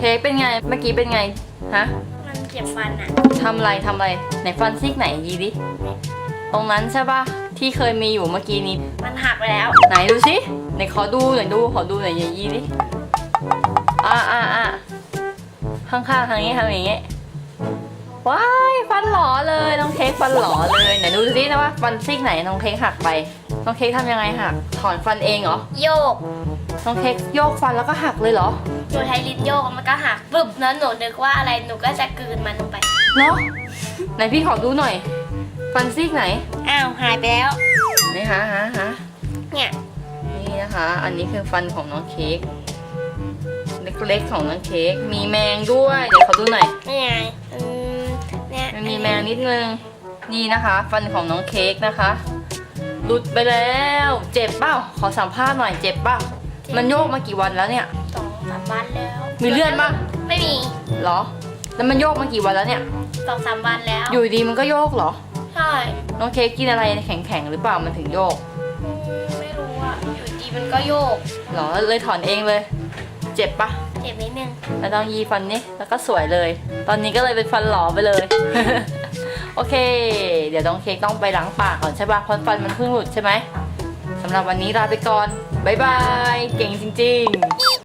เค้กเป็นไง เมื่อกี้เป็นไง ฮะ มันเจ็บฟันอะทำอะไรทำอะไร ไหนฟันซีกไหนยีดิ ตรงนั้นใช่ปะที่เคยมีอยู่เมื่อกี้นี้ มันหักไปแล้ว ไหนดูสิ ไหนขอดูหน่อยดู ขอดูหน่อยยียีดิ อ่าอ่าอ่าข้างๆทางนี้ทำอย่างงี้ว้ายฟัน ฟันหลอเลยไหนดูสินะว่าฟันซีกไหนน้องเค้กหักไปน้องเค้กทำยังไงหักถอนฟันเองเหรอโยกน้องเค้กโยกฟันแล้วก็หักเลยเหรอหนูใช้ลิ้นโยกมันก็หักปึ๊บแล้วหนูนึกว่าอะไรหนูก็จะกลืนมันลงไปเนาะไหนพี่ขอดูหน่อย ฟันซีกไหนอ้าวหายไปแล้วไหนหาหาหาเนี่ยนี่นะคะ อันนี้คือฟันของน้องเค้กเล็กๆของน้องเค้กมีแมงด้วยเดี๋ยวขอดูหน่อยนี่ไงอืมเนี่ยมันมีแมงนิดนึง นี่นะคะ ฟันของน้องเค้กนะคะหลุดไปแล้ว เจ็บเปล่าขอสัมภาษณ์หน่อยเจ็บเปล่ามันโยกมากี่วันแล้วเนี่ย สองสามวันแล้ว มีเลือดปะไม่มีเหรอ แล้วมันโยกมากี่วันแล้วเนี่ย สองสามวันแล้ว อยู่ดีมันก็โยกเหรอ ใช่ น้องเค้กกินอะไรแข็งๆหรือเปล่ามันถึงโยกอืมไม่รู้อะ อยู่ดีมันก็โยก เหรอเลยถอนเองเลย เจ็บปะเจ็บนิดนึงแล้วต้องยีฟันนี่แล้วก็สวยเลย ตอนนี้ก็เลยเป็นฟันหลอไปเลย โอเค เดี๋ยวน้องเค้กต้องไปล้างปากก่อนใช่ปะเพราะฟันมันเพิ่งหลุดใช่ไหมสำหรับวันนี้ลาไปก่อน บ๊ายบาย เก่งจริง ๆ